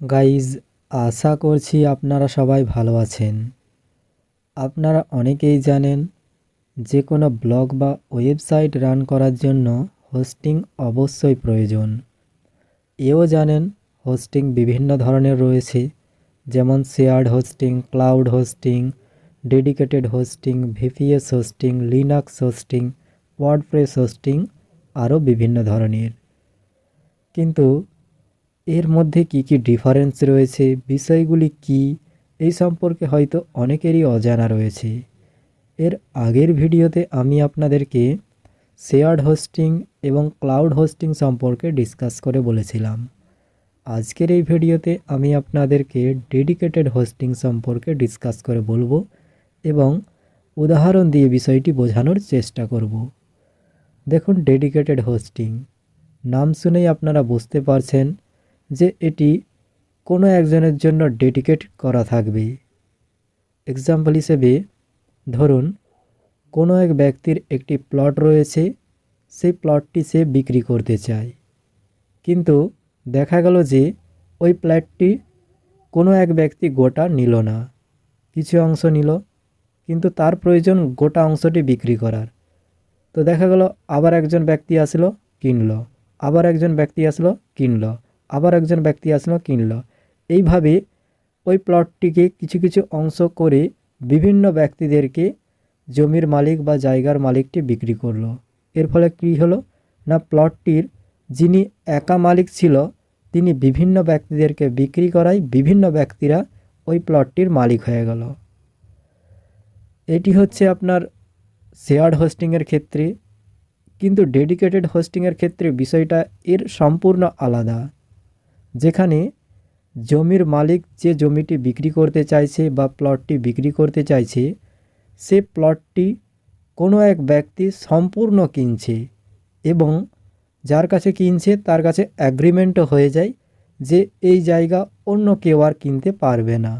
Guys আশা করছি আপনারা সবাই ভালো আছেন। আপনারা অনেকেই জানেন, যে কোনো ব্লগ বা ওয়েবসাইট রান করার জন্য হোস্টিং অবশ্যই প্রয়োজন। এও জানেন, হোস্টিং বিভিন্ন ধরনের রয়েছে, যেমন shared hosting, cloud hosting, dedicated hosting, VPS hosting, Linux hosting, WordPress hosting, আরও বিভিন্ন ধরনের। কিন্তু এর মধ্যে কি কি ডিফারেন্স রয়েছে? বিষয়গুলি কি? এই সম্পর্কে হয়তো অনেকেরই অজানা রয়েছে। এর আগের ভিডিওতে আমি আপনাদেরকে শেয়ার্ড হোস্টিং এবং ক্লাউড হোস্টিং সম্পর্কে ডিসকাস করে বলেছিলাম। আজকের এই ভিডিওতে আমি আপনাদেরকে ডেডিকেটেড হোস্টিং সম্পর্কে ডিসকাস করে বলব এবং উদাহরণ দিয়ে বিষয়টি বোঝানোর চেষ্টা করব। দেখুন ডেডিকেটেড হোস্টিং নাম শুনেই আপনারা বুঝতে পারছেন যে এটি কোনো একজনের জন্য ডেডিকেট করা থাকবে। এক্সাম্পল হিসেবে ধরুন, কোনো এক ব্যক্তির একটি প্লট রয়েছে, সেই প্লটটি সে বিক্রি করতে চায়। কিন্তু দেখা গেল যে ওই প্লটটি কোনো এক ব্যক্তি গোটা নিল না, কিছু অংশ নিল, কিন্তু তার প্রয়োজন গোটা অংশটি বিক্রি করার। তো দেখা গেল আবার একজন ব্যক্তি আসলো, কিনল, আবার একজন ব্যক্তি আসলো, কিনলো। আবার একজন ব্যক্তি আসলো, কিনলো। এইভাবে ওই প্লটটিকে কিছু কিছু অংশ করে বিভিন্ন ব্যক্তিদেরকে জমির মালিক বা জায়গার মালিকটি বিক্রি করল। এর ফলে কী হলো না, প্লটটির যিনি একা মালিক ছিল, তিনি বিভিন্ন ব্যক্তিদেরকে বিক্রি করায় বিভিন্ন ব্যক্তিরা ওই প্লটটির মালিক হয়ে গেল। এটি হচ্ছে আপনার শেয়ার্ড হোস্টিংয়ের ক্ষেত্রে। কিন্তু ডেডিকেটেড হোস্টিংয়ের ক্ষেত্রে বিষয়টা এর সম্পূর্ণ আলাদা। যেখানে জমির মালিক যে জমিটি বিক্রি করতে চাইছে বা প্লটটি বিক্রি করতে চাইছে, সে প্লটটি কোনো এক ব্যক্তি সম্পূর্ণ কিনছে এবং যার কাছে কিনছে তার কাছে অ্যাগ্রিমেন্টও হয়ে যায় যে এই জায়গা অন্য কেউ আর কিনতে পারবে না।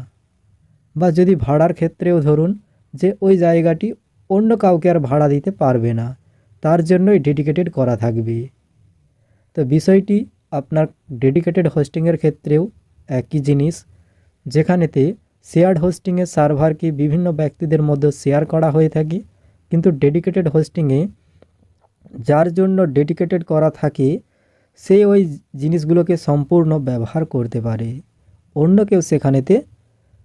বা যদি ভাড়ার ক্ষেত্রেও ধরুন যে ওই জায়গাটি অন্য কাউকে আর ভাড়া দিতে পারবে না, তার জন্যই ডেডিকেটেড করা থাকবে। তো বিষয়টি আপনার ডেডিকেটেড হোস্টিংয়ের ক্ষেত্রেও একই জিনিস। যেখানেতে শেয়ার্ড হোস্টিংয়ের সার্ভারকে বিভিন্ন ব্যক্তিদের মধ্যে শেয়ার করা হয়ে থাকে। কিন্তু ডেডিকেটেড হোস্টিংয়ে যার জন্য ডেডিকেটেড করা থাকে, সে ওই জিনিসগুলোকে সম্পূর্ণ ব্যবহার করতে পারে। অন্য কেউ সেখানেতে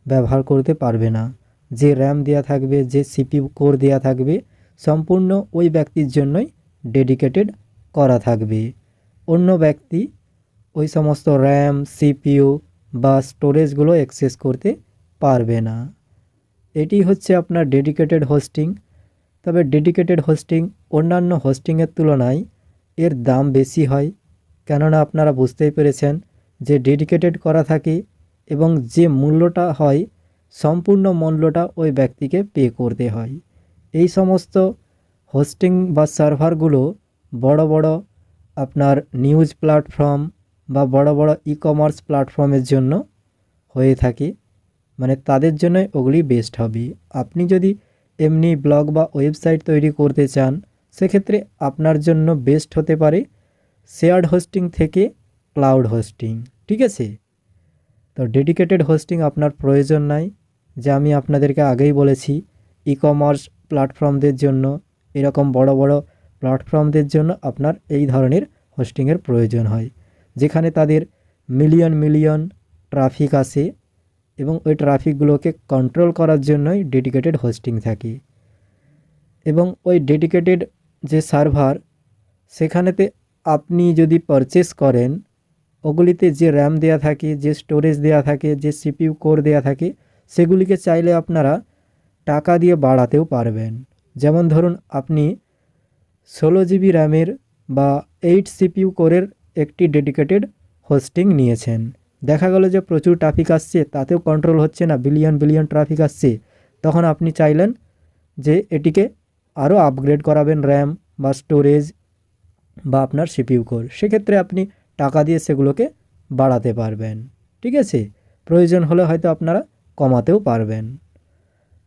ব্যবহার করতে পারবে না। যে র্যাম দেওয়া থাকবে, যে সিপিউ কোর দেওয়া থাকবে, সম্পূর্ণ ওই ব্যক্তির জন্যই ডেডিকেটেড করা থাকবে। অন্য ব্যক্তি ওই সমস্ত র্যাম সিপিইউ বা স্টোরেজগুলো অ্যাক্সেস করতে পারবে না। এটি হচ্ছে আপনার ডেডিকেটেড হোস্টিং তবে ডেডিকেটেড হোস্টিং অন্যান্য হোস্টিংয়ের তুলনায় এর দাম বেশি হয়, কেননা আপনারা বুঝতেই পেরেছেন যে ডেডিকেটেড করা থাকে এবং যে মূল্যটা হয়, সম্পূর্ণ মূল্যটা ওই ব্যক্তিকে পে করতে হয়। এই সমস্ত হোস্টিং বা সার্ভারগুলো বড় বড় আপনার নিউজ প্ল্যাটফর্ম বা বড় বড় ই কমার্স প্ল্যাটফর্মের জন্য হয়ে থাকে। মানে তাদের জন্যই ওগুলি বেস্ট হবে আপনি যদি এমনি ব্লগ বা ওয়েবসাইট তৈরি করতে চান, সেক্ষেত্রে আপনার জন্য বেস্ট হতে পারে শেয়ার্ড হোস্টিং থেকে ক্লাউড হোস্টিং ঠিক আছে? তো ডেডিকেটেড হোস্টিং আপনার প্রয়োজন নাই। যে আমি আপনাদেরকে আগেই বলেছি ই কমার্স প্ল্যাটফর্মদের জন্য এরকম বড় বড় প্ল্যাটফর্মদের জন্য আপনার এই ধরনের হোস্টিংয়ের প্রয়োজন হয়, যেখানে তাদের মিলিয়ন মিলিয়ন ট্রাফিক আসে এবং ওই ট্রাফিকগুলোকে কন্ট্রোল করার জন্যই ডেডিকেটেড হোস্টিং থাকে। এবং ওই ডেডিকেটেড যে সার্ভার, সেখানেতে আপনি যদি পারচেস করেন, ওগুলিতে যে র্যাম দেয়া থাকে, যে স্টোরেজ দেয়া থাকে, যে সিপিইউ কোর দেয়া থাকে, সেগুলিকে চাইলে আপনারা টাকা দিয়ে বাড়াতেও পারবেন। যেমন ধরুন, আপনি ষোলো জিবি র্যামের বা এইট সিপিইউ কোরের একটি ডেডিকেটেড হোস্টিং নিয়েছেন। দেখা গেল যে প্রচুর ট্রাফিক আসছে, তাতেও কন্ট্রোল হচ্ছে না, বিলিয়ন বিলিয়ন ট্রাফিক আসছে। তখন আপনি চাইলেন যে এটিকে আরও আপগ্রেড করাবেন র্যাম বা স্টোরেজ বা আপনার সিপিইউ কোর। সেক্ষেত্রে আপনি টাকা দিয়ে সেগুলোকে বাড়াতে পারবেন। ঠিক আছে? প্রয়োজন হলে হয়তো আপনারা কমাতেও পারবেন।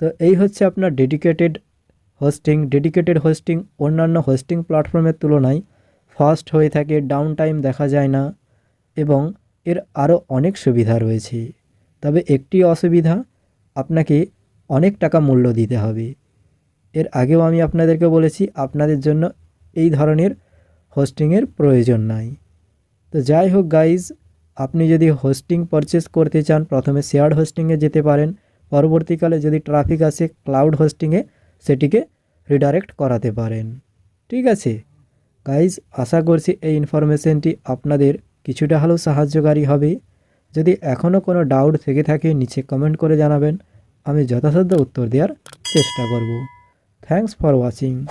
তো এই হচ্ছে আপনার ডেডিকেটেড হোস্টিং ডেডিকেটেড হোস্টিং অন্যান্য হোস্টিং প্ল্যাটফর্মের তুলনায় ফাস্ট হয়ে থাকে ডাউন টাইম দেখা যায় না এবং এর আরও অনেক সুবিধা রয়েছে। তবে একটি অসুবিধা, আপনাকে অনেক টাকা মূল্য দিতে হবে। এর আগেও আমি আপনাদেরকে বলেছি, আপনাদের জন্য এই ধরনের হোস্টিংয়ের প্রয়োজন নাই। তো যাই হোক গাইজ আপনি যদি হোস্টিং পারচেস করতে চান, প্রথমে শেয়ার হোস্টিংয়ে যেতে পারেন, পরবর্তীকালে যদি ট্রাফিক আসে ক্লাউড হোস্টিংয়ে সেটিকে রিডাইরেক্ট করাতে পারেন। ঠিক আছে? গাইজ আশা করছি এই ইনফরমেশনটি আপনাদের কিছুটা হলেও সাহায্যকারী হবে। যদি এখনও কোনো ডাউট থেকে থাকে, নিচে কমেন্ট করে জানাবেন। আমি যথাসাধ্য উত্তর দেওয়ার চেষ্টা করব। Thanks for watching